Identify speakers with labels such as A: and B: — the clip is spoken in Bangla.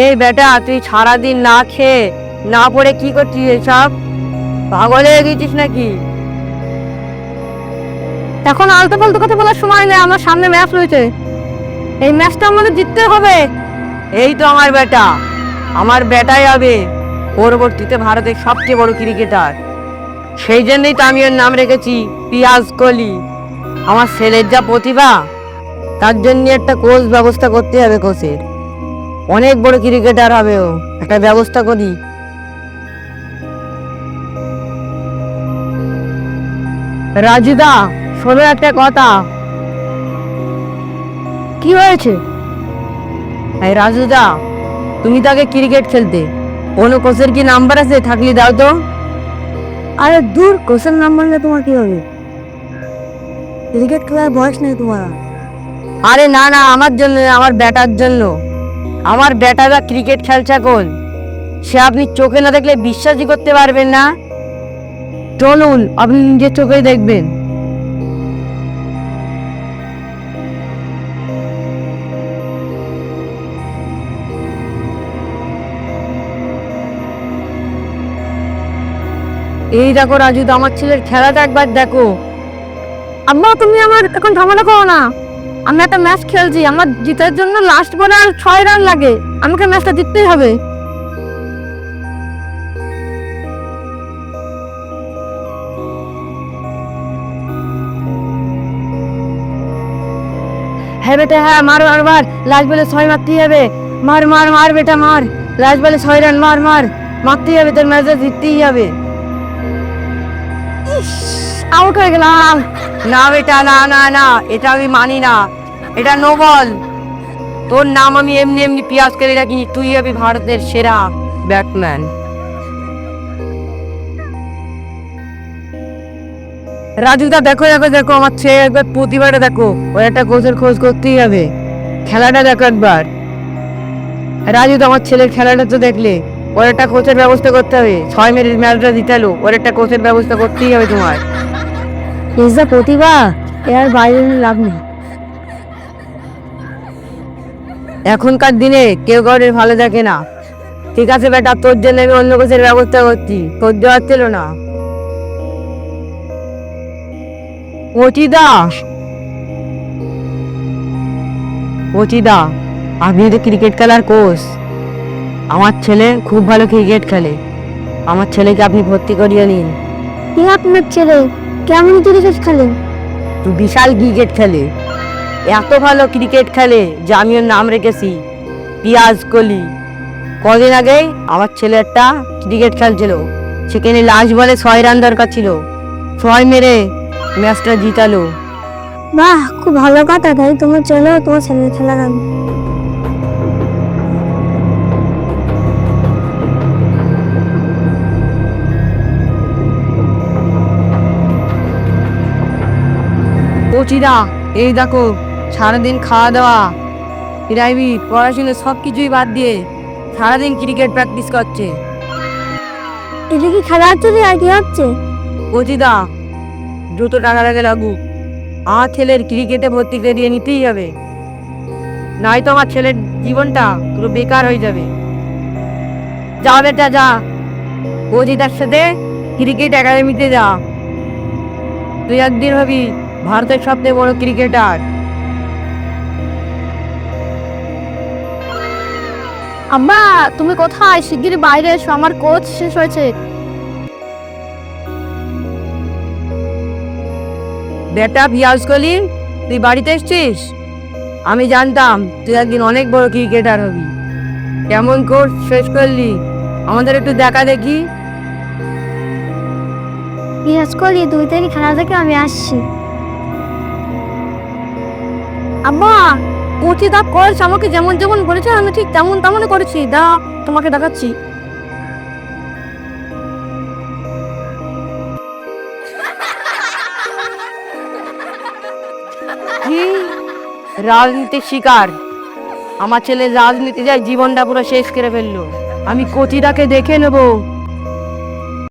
A: এই বেটা তুই সারাদিন না খেয়ে না পড়ে কি করছিস এসব? পাগল হয়ে গেছিস নাকি?
B: এখন আলতো ফালতু কথা বলার সময় নেই আমার সামনে ম্যাচ রয়েছে। এই ম্যাচটা আমাদের জিততে হবে।
A: এই তো আমার বেটা। আমার বেটাই হবে পরবর্তীতে ভারতের সবচেয়ে বড় ক্রিকেটার সেই জন্যই তো আমি ওর নাম রেখেছি পিয়াজ কোহলি। আমার ছেলের যা প্রতিভা তার জন্য একটা কোচ ব্যবস্থা করতে হবে কোচের অনেক বড় ক্রিকেটার হবে ও। একটা ব্যবস্থা করি। রাজুদা শোনো একটা কথা।
B: কি হয়েছে?
A: এই রাজুদা তুমি তাকে ক্রিকেট খেলতে। কোনো কোচের কি নাম্বার আছে? থাকলে দাও তো।
B: আরে দূর, কোচের নাম্বার নিয়ে তোমার কি হবে? ক্রিকেট খেলার বয়স নেই তোমার।
A: আরে না না, আমার জন্য আমার ব্যাটার জন্য। আমার ব্যাটাররা ক্রিকেট খেলছে এখন সে আপনি চোখে না দেখলে বিশ্বাসই করতে পারবেন না। চলুন, আপনি নিজের চোখে দেখবেন। এই দেখো রাজু, আমার ছেলের খেলাটা একবার দেখো।
B: আব্বা তুমি আমার এখন ঝামেলা করো না। আমি একটা ম্যাচ খেলছি, আমার জিতার জন্য লাস্ট বলে আর ছয় রান লাগে। আমাকে ম্যাচটা জিততেই হবে।
A: হ্যাঁ বেটা হ্যাঁ মার মার মার লাস্ট বলে ছয় মারতেই হবে। মার মার মার বেটা, মার। লাস্ট বলে ছয় রান মার মার। মারতেই হবে, তোর ম্যাচটা জিততেই হবে।
B: আউট হয়ে গেলাম।
A: না বেটা, না না না, এটা আমি মানি না। এটা নো বল তোর নাম আমি এমনি এমনি পিয়াজ করে রাখি, তুই হবি ভারতের সেরা ব্যাটম্যান রাজুদা দেখো দেখো দেখো, আমার ছেলে একবার প্রতিবারে দেখো। ওর একটা কোচের খোঁজ করতেই হবে। খেলাটা দেখো একবার। রাজু রাজুদা আমার ছেলের খেলাটা তো দেখলে। ওর একটা কোচের ব্যবস্থা করতে হবে। ছয় মিনিট ম্যাচটা জিতালো ওর একটা কোচের ব্যবস্থা করতেই হবে তোমার।
B: ইজ দ্য প্রতিভা এর বাইরে লাভ নেই।
A: এখনকার দিনে কেউ কাউরের ভালো থাকে না। ঠিক আছে বেটা তোর জন্য আমি অন্য কোচের ব্যবস্থা করছি। তোর দেওয়ার ছিল না। অচিদা অচিদা আপনি তো ক্রিকেট খেলার কোচ। আমার ছেলে খুব ভালো ক্রিকেট খেলে। আমার ছেলেকে আপনি ভর্তি করিয়ে নিন।
B: আপনার ছেলে? কেমন ক্রিকেট খেলে?
A: তো বিশাল ক্রিকেট খেলে। এত ভালো ক্রিকেট খেলে যে আমি ওর নাম রেখেছি পিয়াজ কোহলি। কদিন আগে আমার ছেলে একটা ক্রিকেট খেলছিল সেখানে লাস্ট বলে ছয় রান দরকার ছিল। ছয় মেরে ম্যাচটা জিতালো।
B: বাহ খুব ভালো কথা তাই তোমার ছেলে তোমার ছেলে খেলা গান
A: কচিরা এই দেখো সারাদিন খাওয়া দাওয়া ফিরাইবি পড়াশুনো সব কিছুই বাদ দিয়ে সারাদিন ক্রিকেট প্র্যাকটিস করছে।
B: এটা কি খেলা হচ্ছে আর কি হচ্ছে?
A: কচিদা দ্রুত টাকা লাগে লাগুক। আমার ছেলের ক্রিকেটে ভর্তি করিয়ে নিতেই হবে। নয়তো আমার ছেলের জীবনটা পুরো বেকার হয়ে যাবে। যা বেটা যা কচিদার সাথে ক্রিকেট একাডেমিতে যা। তুই একদিন হবি ভারতের সবচেয়ে বড় ক্রিকেটার।
B: আম্মা তুমি কোথায়? শিগগিরই বাইরে এসো আমার কোচ শেষ হয়েছে।
A: বেটা পিয়াজ কলি তুই বাড়িতে এসছিস? আমি জানতাম তুই একদিন অনেক বড় ক্রিকেটার হবি। কেমন কোর্স শেষ করলি? আমাদের একটু দেখা দেখি।
B: করি দুই থেকে খেলা থেকে আমি আসছি। আম্মা কোচি দা কোচ আমাকে যেমন যেমন বলেছে, আমি ঠিক তেমন তেমনই করেছি। দা, তোমাকে দেখাচ্ছি।
A: রাজনীতির শিকার? আমার ছেলে রাজনীতি যায়, জীবনটা পুরো শেষ করে ফেলল। আমি কচিদাকে দেখে নেব।